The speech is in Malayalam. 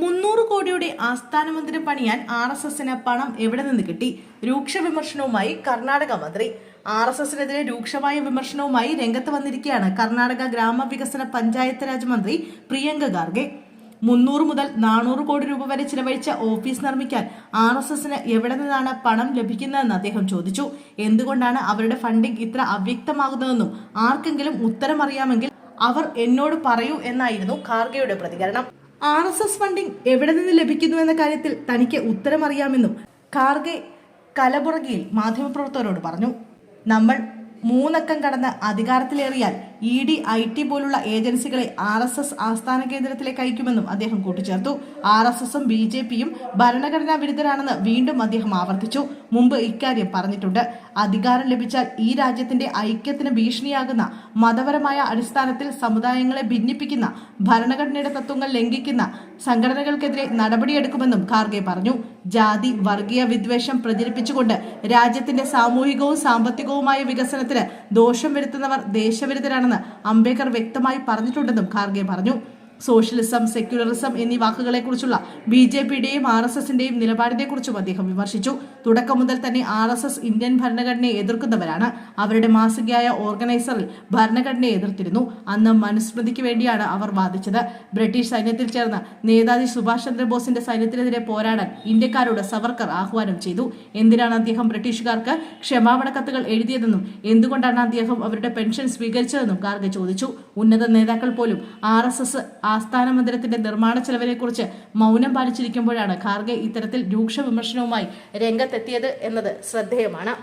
മുന്നൂറ് കോടിയുടെ ആസ്ഥാന മന്ദിരം പണിയാൻ ആർ എസ് എസിന് പണം എവിടെ നിന്ന് കിട്ടി? രൂക്ഷ വിമർശനവുമായി കർണാടക മന്ത്രി. ആർ എസ് എസിനെതിരെ രൂക്ഷമായ വിമർശനവുമായി രംഗത്ത് വന്നിരിക്കുകയാണ് കർണാടക ഗ്രാമവികസന പഞ്ചായത്ത് രാജ് മന്ത്രി പ്രിയങ്ക ഗാർഗെ. മുന്നൂറ് മുതൽ നാനൂറ് കോടി രൂപ വരെ ചിലവഴിച്ച ഓഫീസ് നിർമ്മിക്കാൻ ആർ എസ് എസിന് എവിടെ നിന്നാണ് പണം ലഭിക്കുന്നതെന്ന് അദ്ദേഹം ചോദിച്ചു. എന്തുകൊണ്ടാണ് അവരുടെ ഫണ്ടിംഗ് ഇത്ര അവ്യക്തമാകുന്നതെന്നും ആർക്കെങ്കിലും ഉത്തരം അറിയാമെങ്കിൽ അവർ എന്നോട് പറയൂ എന്നായിരുന്നു ഖാർഗെയുടെ പ്രതികരണം. ആർ എസ് എസ് ഫണ്ടിംഗ് എവിടെ നിന്ന് ലഭിക്കുന്നു എന്ന കാര്യത്തിൽ തനിക്ക് ഉത്തരമറിയാമെന്നും ഖാർഗെ കലബുറകിയിൽ മാധ്യമപ്രവർത്തകരോട് പറഞ്ഞു. നമ്മൾ മൂന്നക്കം കടന്ന് അധികാരത്തിലേറിയാൽ ഇ ഡി ഐ ടി പോലുള്ള ഏജൻസികളെ ആർ എസ് എസ് ആസ്ഥാന കേന്ദ്രത്തിലേക്ക് അയക്കുമെന്നും അദ്ദേഹം കൂട്ടിച്ചേർത്തു. ആർ എസ് എസും ബി ജെ പിയും ഭരണഘടനാ വിരുദ്ധരാണെന്ന് വീണ്ടും അദ്ദേഹം ആവർത്തിച്ചു. മുമ്പ് ഇക്കാര്യം പറഞ്ഞിട്ടുണ്ട്. അധികാരം ലഭിച്ചാൽ ഈ രാജ്യത്തിന്റെ ഐക്യത്തിന് ഭീഷണിയാകുന്ന മതപരമായ അടിസ്ഥാനത്തിൽ സമുദായങ്ങളെ ഭിന്നിപ്പിക്കുന്ന ഭരണഘടനയുടെ തത്വങ്ങൾ ലംഘിക്കുന്ന സംഘടനകൾക്കെതിരെ നടപടിയെടുക്കുമെന്നും ഖാർഗെ പറഞ്ഞു. ജാതി വർഗീയ വിദ്വേഷം പ്രചരിപ്പിച്ചുകൊണ്ട് രാജ്യത്തിന്റെ സാമൂഹികവും സാമ്പത്തികവുമായ വികസനത്തിന് ദോഷം വരുത്തുന്നവർ ദേശവിരുദ്ധരാണെന്ന് അംബേദ്കർ വ്യക്തമായി പറഞ്ഞിട്ടുണ്ടെന്നും ഖാർഗെ പറഞ്ഞു സോഷ്യലിസം സെക്യുലറിസം എന്നീ വാക്കുകളെക്കുറിച്ചുള്ള ബി ജെ പിയുടെയും ആർ എസ് എസിന്റെയും നിലപാടിനെക്കുറിച്ചും അദ്ദേഹം വിമർശിച്ചു. തുടക്കം മുതൽ തന്നെ ആർ എസ് എസ് ഇന്ത്യൻ ഭരണഘടനയെ എതിർക്കുന്നവരാണ്. അവരുടെ മാസികയായ ഓർഗനൈസറിൽ ഭരണഘടനയെ എതിർത്തിരുന്നു. അന്ന് മനുസ്മൃതിക്ക് വേണ്ടിയാണ് അവർ വാദിച്ചത്. ബ്രിട്ടീഷ് സൈന്യത്തിൽ ചേർന്ന് നേതാജി സുഭാഷ് ചന്ദ്രബോസിന്റെ സൈന്യത്തിനെതിരെ പോരാടാൻ ഇന്ത്യക്കാരോട് സവർക്കർ ആഹ്വാനം ചെയ്തു. എന്തിനാണ് അദ്ദേഹം ബ്രിട്ടീഷുകാർക്ക് ക്ഷമാപണ കത്തുകൾ എഴുതിയതെന്നും എന്തുകൊണ്ടാണ് അദ്ദേഹം അവരുടെ പെൻഷൻ സ്വീകരിച്ചതെന്നും ഗാർഗ് ചോദിച്ചു. ഉന്നത നേതാക്കൾ പോലും ആർ എസ് എസ് ആസ്ഥാന മന്ദിരത്തിന്റെ നിർമ്മാണ ചെലവിനെക്കുറിച്ച് മൗനം പാലിച്ചിരിക്കുമ്പോഴാണ് ഖാർഗെ ഇത്തരത്തിൽ രൂക്ഷ വിമർശനവുമായി രംഗത്തെത്തിയത് എന്നത് ശ്രദ്ധേയമാണ്.